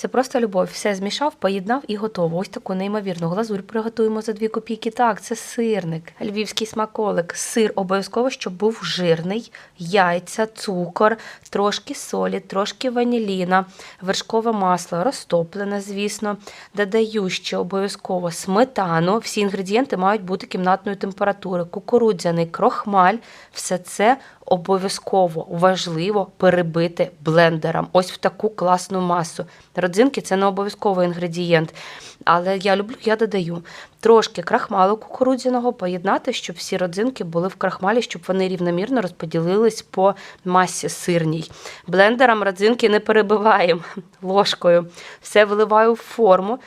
Це просто любов. Все змішав, поєднав і готово. Ось таку неймовірну глазурь приготуємо за 2 копійки. Так, це сирник, львівський смаколик. Сир обов'язково, щоб був жирний, яйця, цукор, трошки солі, трошки ваніліна, вершкове масло, розтоплене, звісно. Додаю ще обов'язково сметану. Всі інгредієнти мають бути кімнатної температури, кукурудзяний крохмаль. Все це обов'язково важливо перебити блендером. Ось в таку класну масу. Родзинки це не обов'язковий інгредієнт. Але я люблю, я додаю трошки крахмалу кукурудзяного поєднати, щоб всі родзинки були в крахмалі, щоб вони рівномірно розподілились по масі сирній. Блендером родзинки не перебиваємо ложкою. Все виливаю в форму.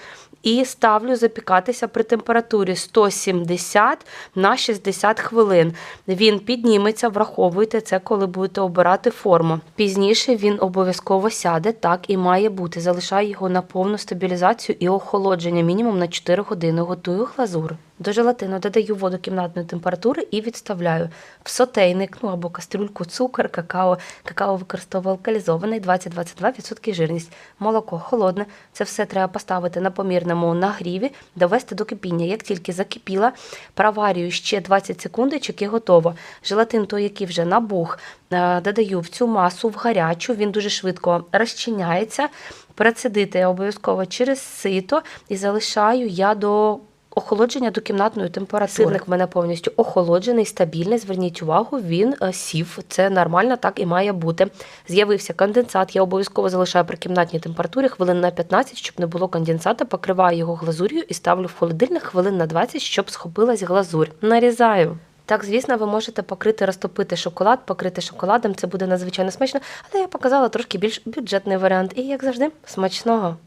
І ставлю запікатися при температурі 170 на 60 хвилин. Він підніметься, враховуйте це, коли будете обирати форму. Пізніше він обов'язково сяде, так і має бути. Залишаю його на повну стабілізацію і охолодження, мінімум на 4 години. Готую глазур. До желатину додаю воду кімнатної температури і відставляю в сотейник, ну або кастрюльку, цукор, какао. Какао використовую алкалізований 20-22% жирність. Молоко холодне. Це все треба поставити на помірному нагріві, довести до кипіння. Як тільки закипіла, проварюю ще 20 секундочок і готово. Желатин, той, який вже набух, е, додаю в цю масу в гарячу. Він дуже швидко розчиняється. Перецедити я обов'язково через сито і залишаю я до. Охолодження до кімнатної температури. В мене повністю охолоджений, стабільний. Зверніть увагу, він е, сів. Це нормально, так і має бути. З'явився конденсат. Я обов'язково залишаю при кімнатній температурі хвилин на 15, щоб не було конденсата. Покриваю його глазур'ю і ставлю в холодильник хвилин на 20, щоб схопилась глазурь. Нарізаю. Так, звісно, ви можете покрити, розтопити шоколад, покрити шоколадом. Це буде надзвичайно смачно, але я показала трошки більш бюджетний варіант. І як завжди, смачного.